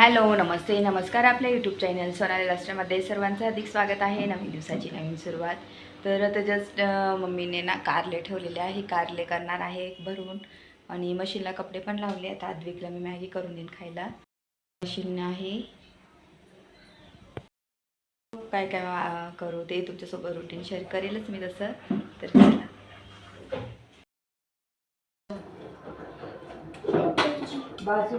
Hello नमस्ते नमस्कार आपल्या YouTube channel Sonali लास्टमध्ये सर्वांचं अधिक स्वागत आहे नवीन दिवसाची नवीन सुरुवात. तर आता जस्ट मम्मीने ना कारले ठेवलेले आहे कारले करणार आहे भरून. आणि मशीनला कपडे पण लावले आता अद्विकला मी मॅगी करून देईन खायला. मशीन आहे. काय काय करू ते तुमच्यासोबत रुटीन शेअर करेलच मी तसं. तर बाजू.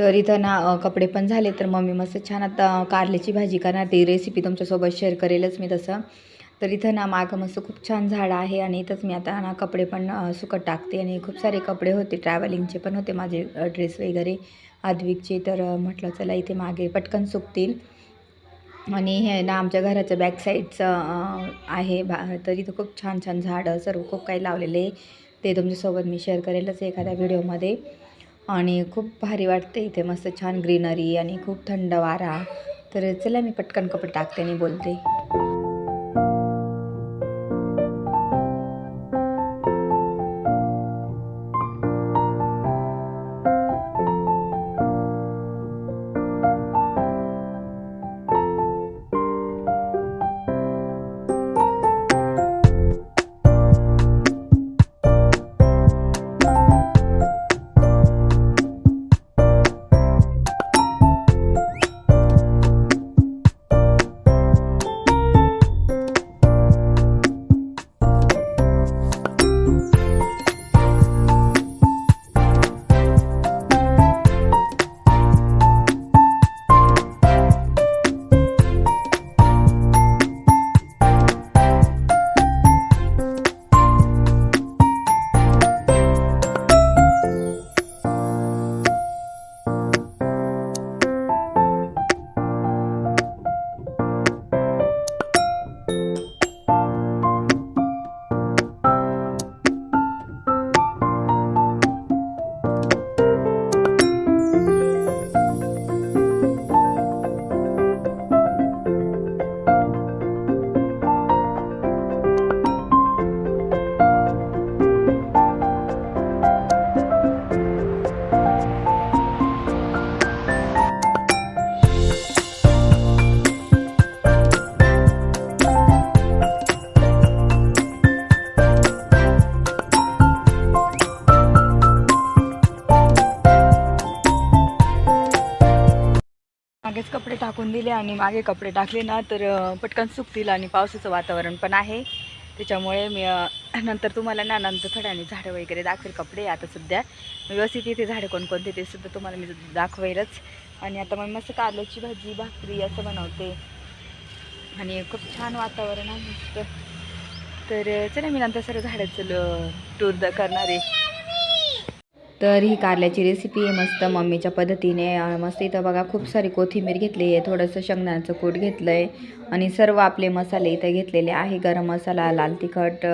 तर इथं ना कपडे पण झाले. तर मम्मी मस्त छान आता कारल्याची भाजी करणार. ती रेसिपी तुमच्यासोबत शेअर करेलच मी तसं. तर इथं ना मागं मस्त खूप छान झाडं आहे आणि इथंच मी आता ना कपडे पण सुकत टाकते. आणि खूप सारे कपडे होते. ट्रॅव्हलिंगचे पण होते माझे ड्रेस वगैरे. आद्विकचे तर म्हटलं चला इथे मागे पटकन सुकतील. आणि हे ना आमच्या घराच्या बॅक साईडचं आहे. बा तर इथं खूप छान छान झाडं सर्व खूप काही लावलेले ते तुमच्यासोबत मी शेअर करेलच एखाद्या व्हिडिओमध्ये आणि खूप भारी वाटते इथे. मस्त छान ग्रीनरी आणि खूप थंड वारा. तर चला मी पटकन कपडे टाकते आणि बोलते. दिले आणि मागे कपडे टाकले ना तर पटकन सुकतील आणि पावसाचं वातावरण पण आहे. त्याच्यामुळे मी नंतर तुम्हाला ना नंतर थोड्याने झाडं वगैरे दाखवेल कपडे. आता सध्या व्यवस्थित इथे झाडं कोणकोणते ते सुद्धा तुम्हाला मी दाखवेलच. आणि आता मग मस्त कारल्याची भाजी भाकरी असं बनवते. आणि खूप छान वातावरण आहे मस्त. तर चला मी नंतर सर्व झाडाचं टूर द करणार. आहे तर ही कारल्याची रेसिपी आहे. मस्त मम्मीच्या पद्धतीने मस्त इथं बघा खूप सारी कोथिंबीर घेतली आहे. थोडंसं शेंगदाण्याचं कूट घेतलं आहे आणि सर्व आपले मसाले इथं घेतलेले आहे. गरम मसाला लाल तिखट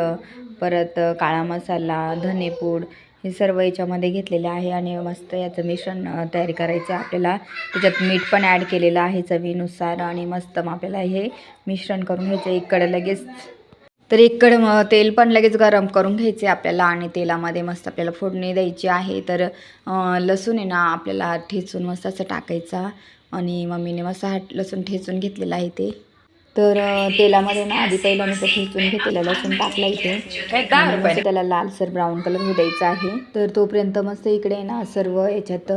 परत काळा मसाला धनेपूड हे सर्व याच्यामध्ये घेतलेले आहे आणि मस्त याचं मिश्रण तयार करायचं आहे आपल्याला. त्याच्यात मीठ पण ॲड केलेलं आहे चवीनुसार आणि मस्त मग आपल्याला हे मिश्रण करून घ्यायचं इकडं लगेच तर इकडं मग तेल पण लगेच गरम करून घ्यायचे आपल्याला आणि तेलामध्ये मस्त आपल्याला फोडणी द्यायची आहे. तर लसूण आहे ना आपल्याला ठेचून मस्त असं टाकायचा आणि मम्मीने मस्त हा लसूण ठेचून घेतलेला आहे ते. तर तेलामध्ये ना आधी पहिला मी ठेचून घेतलेला लसूण टाकला इथे. त्याला लालसर ब्राऊन कलर होऊ द्यायचा आहे. तर तोपर्यंत मस्त इकडे ना सर्व याच्यात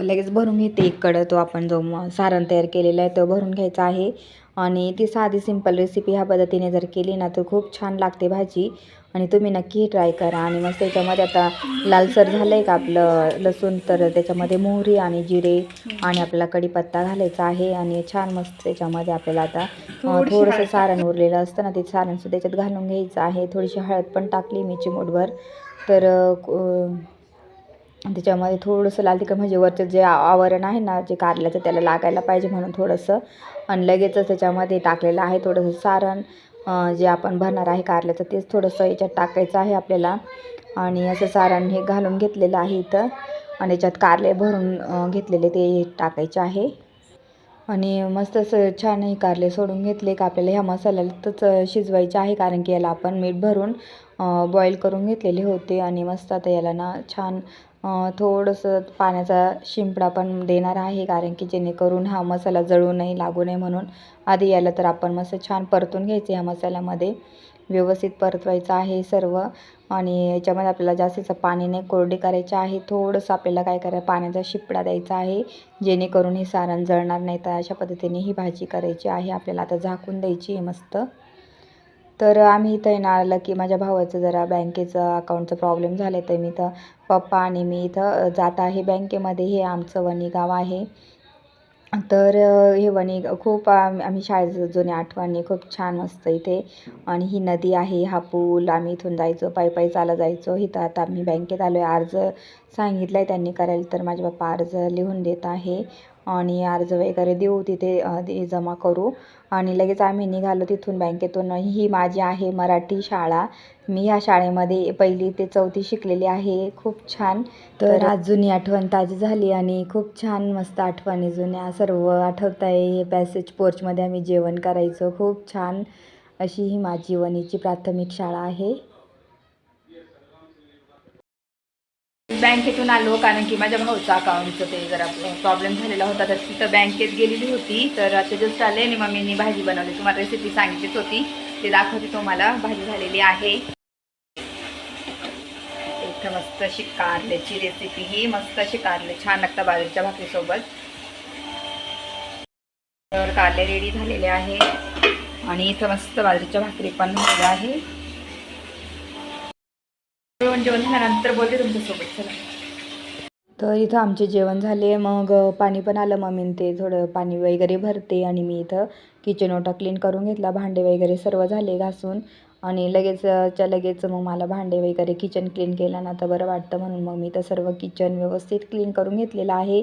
लगेच भरून घेते इकडं तो आपण जो सारण तयार केलेला आहे तो भरून घ्यायचा आहे. आणि ती साधी सिंपल रेसिपी ह्या पद्धतीने जर केली ना तर खूप छान लागते भाजी. आणि तुम्ही नक्की ट्राय करा. आणि मस्त त्याच्यामध्ये आता लालसर झालं आहे का आपलं लसूण तर त्याच्यामध्ये मोहरी आणि जिरे आणि आपल्याला कढीपत्ता घालायचा आहे. आणि छान मस्त त्याच्यामध्ये आपल्याला आता थोडंसं सारण उरलेलं असतं ना ते सारणसुद्धा त्याच्यात घालून घ्यायचं आहे. थोडीशी हळद पण टाकली मी चिमूटभर तर त्याच्यामध्ये थोडंसं लाल तिखट म्हणजे वरचं जे आवरण आहे ना जे कारल्याचं त्याला लागायला पाहिजे म्हणून थोडंसं. आणि लगेचच त्याच्यामध्ये टाकलेलं आहे थोडंसं सारण जे आपण भरणार आहे कारल्याचं तेच थोडंसं याच्यात टाकायचं आहे आपल्याला. आणि असं सारण हे घालून घेतलेलं आहे इथं. आणि याच्यात कारले भरून घेतलेले ते टाकायचे आहे. आणि मस्त असं छान हे कारले सोडून घेतले का आपल्याला ह्या मसाल्यातच शिजवायचे आहे कारण की याला आपण मीठ भरून बॉईल करून घेतलेले होते. आणि मस्त आता याला ना छान थोडंसं पाण्याचा शिंपडा पण देणार आहे कारण की जेणेकरून हा मसाला जळू नाही लागू नये म्हणून. आधी याला तर आपण मस्त छान परतून घ्यायचं ह्या मसाल्यामध्ये. व्यवस्थित परतवायचं आहे सर्व. आणि याच्यामध्ये आपल्याला जास्तीचं पाणी नाही कोरडी करायचे आहे. थोडंसं आपल्याला काय करायचं पाण्याचा शिपडा द्यायचा आहे. जेणेकरून हे सारण जळणार नाही तर अशा पद्धतीने ही भाजी करायची आहे. आपल्याला आता झाकून द्यायची आहे मस्त. तर आम्ही इथं येणार आलं की माझ्या भावाचं जरा बँकेचं अकाउंटचं प्रॉब्लेम झालं आहे तर मी तर पप्पा आणि मी इथं जात आहे बँकेमध्ये. हे आमचं वणी गाव आहे. तर हे वणी खूप आम- आम्ही शाळेत जुन्या आठवणी खूप छान मस्त इथे. आणि ही नदी आहे हा पूल. आम्ही इथून जायचो पायी पायी चाला जायचो. इथं आता आम्ही बँकेत आलो आहे अर्ज सांगितलं आहे त्यांनी करायला तर माझे पप्पा अर्ज लिहून देत आहे. आणि अर्ज वगैरे देऊ तिथे ते जमा करू. आणि लगेच आम्ही निघालो तिथून बँकेतून. ही माझी आहे मराठी शाळा. मी ह्या शाळेमध्ये पहिली ते चौथी शिकलेली आहे. खूप छान. तर आज जुनी आठवण ताजी झाली आणि खूप छान मस्त आठवणी जुन्या सर्व आठवत आहे हे पॅसेज पोर्चमध्ये आम्ही जेवण करायचो. खूप छान. अशी ही माझी वणीची प्राथमिक शाळा आहे. बँकेतून आलो कारण की माझ्या भाऊचं अकाउंटचं ते जरा प्रॉब्लेम झालेला होता. तर तिथं बँकेत गेलेली होती. तर आता जस्ट आले आणि मम्मीनी भाजी बनवली. तुम्हाला रेसिपी सांगितलीच होती. ते दाखवते तुम्हाला. भाजी झालेली आहे. इथं मस्त अशी कारल्याची रेसिपी ही. मस्त अशी कारले छान लागतं बाजरीच्या भाकरीसोबत. तर कारले रेडी झालेले आहे. आणि इथं मस्त बाजरीच्या भाकरी पण झालेल्या आहे जेवण जेवण झाल्यानंतर बोलते तुमच्यासोबत चला. तर इथं आमचे जेवण झाले मग पाणी पण आलं मम्मीने ते थोडं पाणी वगैरे भरते आणि मी इथं किचन ओटा क्लीन करून घेतला भांडे वगैरे सर्व झाले घासून आणि लगेचच्या लगेच मग मला भांडे वगैरे किचन क्लीन केलं ना तर बरं वाटतं म्हणून मग मी तर सर्व किचन व्यवस्थित क्लीन करून घेतलेलं आहे.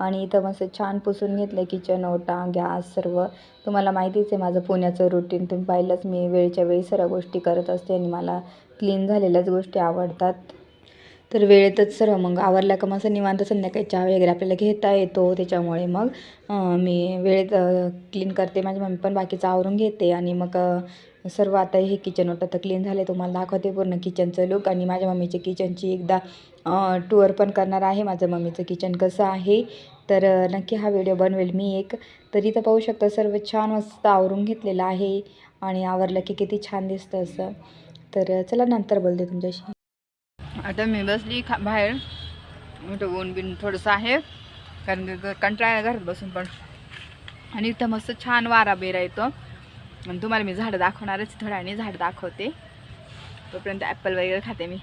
आणि इथं मस्त छान पुसून घेतलं किचन ओटा गॅस सर्व. तुम्हाला माहितीच आहे माझं पुण्याचं रुटीन तुम्ही पाहिलंच मी वेळच्या वेळी सर्व गोष्टी करत असते आणि मला क्लीन झालेल्याच गोष्टी आवडतात. तर वेळेतच सर्व. मग आवरल्या का मग असं निवांत संध्याकाळी चहा वगैरे आपल्याला घेता येतो. त्याच्यामुळे मग मी वेळेत क्लीन करते. माझी मम्मी पण बाकीचं आवरून घेते आणि मग सर्व आता हे किचन आता तर क्लीन झाले तुम्हाला दाखवते पूर्ण किचनचं लुक आणि माझ्या मम्मीच्या किचनची एकदा टूर पण करणार आहे. माझं मम्मीचं किचन कसं आहे तर नक्की हा व्हिडिओ बनवेल मी एक. तर इथं पाहू शकता सर्व छान मस्त आवरून घेतलेलं आहे. आणि आवरलं की किती छान दिसतं असं. तर चला नंतर बोलते तुमच्याशी. आता मी बसली खा बाहेर. मोठं ऊन बिन थोडंसं आहे. कारण कंटाळा घरात बसून पण. आणि इथं मस्त छान वारा बेरा येतो. आणि तुम्हाला मी झाडं दाखवणारच थोड्याने झाड झाडं दाखवते. तोपर्यंत ॲपल वगैरे खाते मी.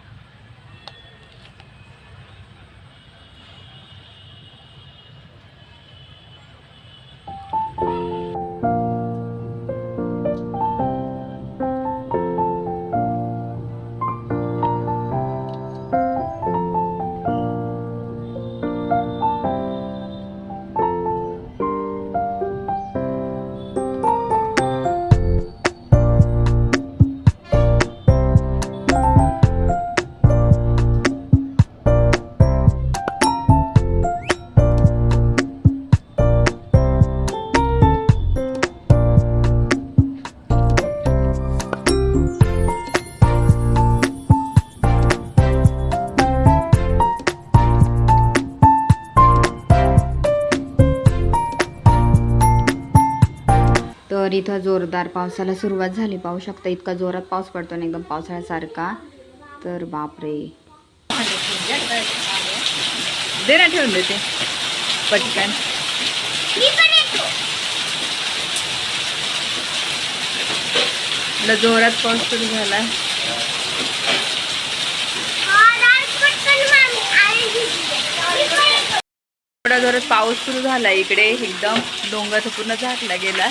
तर इथं जोरदार पावसाला सुरुवात झाली. पाहू शकता इतका जोरात पाऊस पडतो ना एकदम पावसाळ्यासारखा. तर बापरे. दे ना ठेवून देते. पटकन. मी पण येतो. इथला जोरात पाऊस सुरू झाला. हा. थोडा जोरात पाऊस सुरू झाला इकडे. एकदम डोंगर पूर्ण झाकला गेला.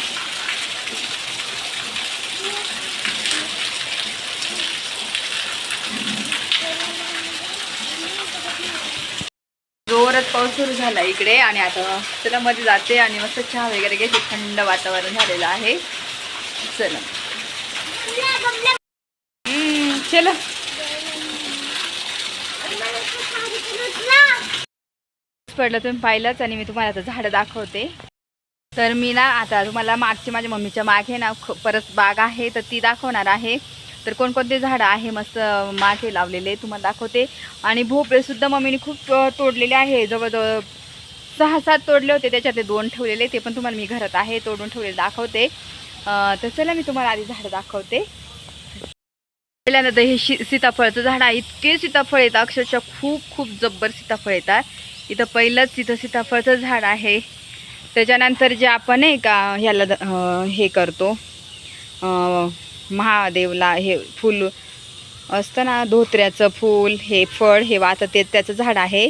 जोरात पाऊस सुरू झाला इकडे आणि आता चला मध्ये जाते आणि मस्त चहा वगैरे घेते. थंड वातावरण झालेलं आहे. चला. चला. पडलं तुम्ही पाहिलंच आणि मी तुम्हाला आता झाडं दाखवते. तर मी ना आता तुम्हाला मागची माझ्या मम्मीच्या मागे ना ख- परत बाग आहे तर ती दाखवणार आहे. तर कोणकोणते झाडं आहे? मस्त मागे लावलेले तुम्हाला दाखवते. आणि भोपळेसुद्धा मम्मीने खूप तोडलेले आहे. जवळजवळ सहा सात तोडले होते. त्याच्यातले दोन ठेवलेले. ते पण तुम्हाला मी घरात आहे. तोडून ठेवलेले दाखवते. तर चला मी तुम्हाला आधी झाडं दाखवते. पहिल्यांदा हे शि सीताफळाचं झाड आहे. इतके सीताफळ येतात. अक्षरशः खूप खूप जब्बर सीताफळ येतात. इथं पहिलंच तिथं सीताफळचं झाड आहे. त्याच्यानंतर जे आपण आहे का ह्याला द- हे करतो. महादेवला हे फूल असतं ना धोत्र्याचं फूल हे फळ हे वात ते त्याचं झाड आहे.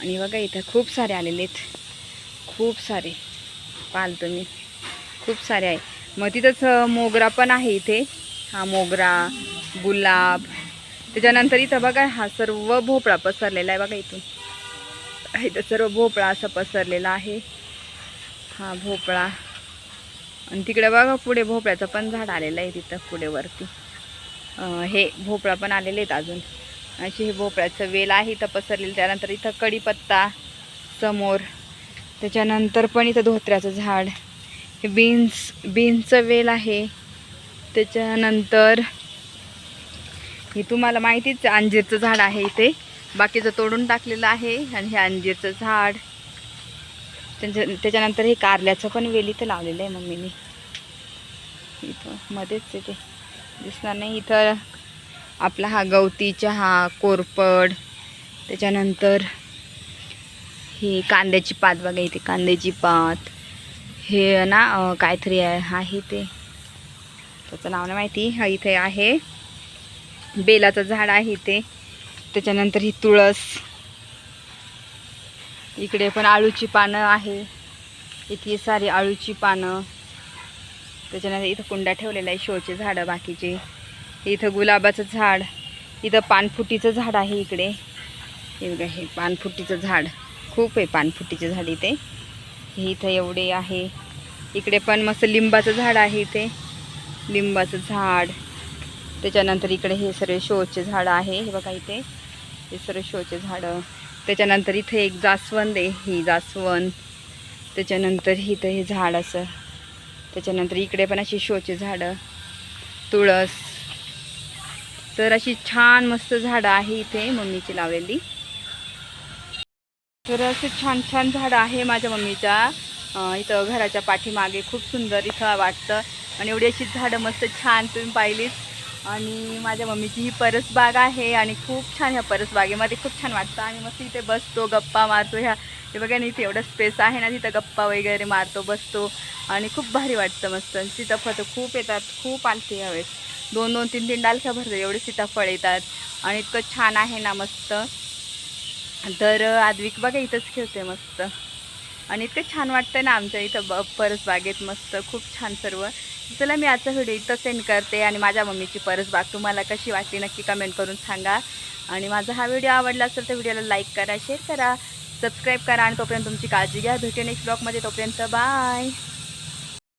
आणि बघा इथं खूप सारे आलेले आहेत. खूप सारे. पाल तुम्ही खूप सारे आहे. मग तिथंच मोगरा पण आहे इथे. हा मोगरा गुलाब. त्याच्यानंतर इथं बघा हा सर्व भोपळा पसरलेला आहे बघा इथून. इथं सर्व भोपळा असा पसरलेला आहे. हा भोपळा. आणि तिकडे बघा पुढे भोपळ्याचं पण झाड आलेलं आहे तिथं पुढे वरती. हे भोपळा पण आलेले आहेत अजून. अशी हे भोपळ्याचं वेल आहे इथं पसरलेलं. त्यानंतर इथं कढीपत्ता समोर. त्याच्यानंतर पण इथं धोत्र्याचं झाड. हे बीन्स बीन्सचं वेल आहे. त्याच्यानंतर हे तुम्हाला माहितीच अंजीरचं झाड आहे इथे. बाकीचं तोडून टाकलेलं आहे आणि हे अंजीरचं झाड. त्यांच्या त्याच्यानंतर हे कारल्याचं पण वेल इथं लावलेलं आहे मम्मीने. इथं. मध्येच आहे ते. दिसणार नाही इथं. आपला हा गवती चहा कोरपड. त्याच्यानंतर ही कांद्याची पात बघा इथे कांद्याची पात. हे ना कायतरी काहीतरी आहे आहे ते. त्याचं नाव नाही माहिती. हा इथे आहे. बेलाचं झाड आहे इथे. त्याच्यानंतर ही तुळस. इकडे पण आळूची पानं आहे. इतकी सारी आळूची पानं. त्याच्यानंतर इथं कुंड्या ठेवलेल्या आहे शोचे झाडं बाकीचे. इथं गुलाबाचं झाड इथं पानफुटीचं झाड आहे इकडे. हे बघा हे पानफुटीचं झाड. खूप आहे पानफुटीचं झाड इथे. हे इथं एवढे आहे. इकडे पण मस्त लिंबाचं झाड आहे इथे. लिंबाचं झाड. त्याच्यानंतर इकडे हे सर्व शोचे झाडं आहे. हे बघा इथे. हे सर्व शोचे झाडं. त्याच्यानंतर इथे एक जास्वंद आहे ही जास्वंद. त्याच्यानंतर इथं हे झाड असं. त्याच्यानंतर इकडे पण अशी शोचे झाडं तुळस. तर अशी छान मस्त झाडं आहे इथे मम्मीची लावलेली. तर असे छान छान झाडं आहे माझ्या मम्मीच्या. इथं घराच्या पाठीमागे खूप सुंदर इथं वाटतं. आणि एवढी अशी झाडं मस्त छान तुम्ही पाहिलीच आणि माझ्या मम्मीची ही परसबाग आहे आणि खूप छान ह्या परसबागेमध्ये खूप छान वाटतं. आणि मस्त इथे बसतो गप्पा मारतो. ह्या हे बघा ना इथे एवढं स्पेस आहे ना तिथं गप्पा वगैरे मारतो बसतो. आणि खूप भारी वाटतं मस्त. सीताफळ तर खूप येतात खूप आलते यावेळेस. दोन दोन तीन तीन डालख्या भरतात एवढे सीताफळ येतात. आणि इतकं छान आहे ना मस्त. तर आद्विक बघा इथंच खेळते मस्त. आणि इतकं छान वाटतं ना आमच्या इथं ब परसबागेत मस्त खूप छान सर्व. चला मी आजचा व्हिडिओ इथं सेंड करते आणि माझ्या मम्मीची परसबाग तुम्हाला कशी वाटली नक्की कमेंट करून सांगा. आणि माझा हा व्हिडिओ आवडला असेल तर व्हिडिओला लाईक करा शेअर करा सबस्क्राईब करा आणि तोपर्यंत तुमची काळजी घ्या. भेटू नेक्स्ट ब्लॉगमध्ये तोपर्यंत बाय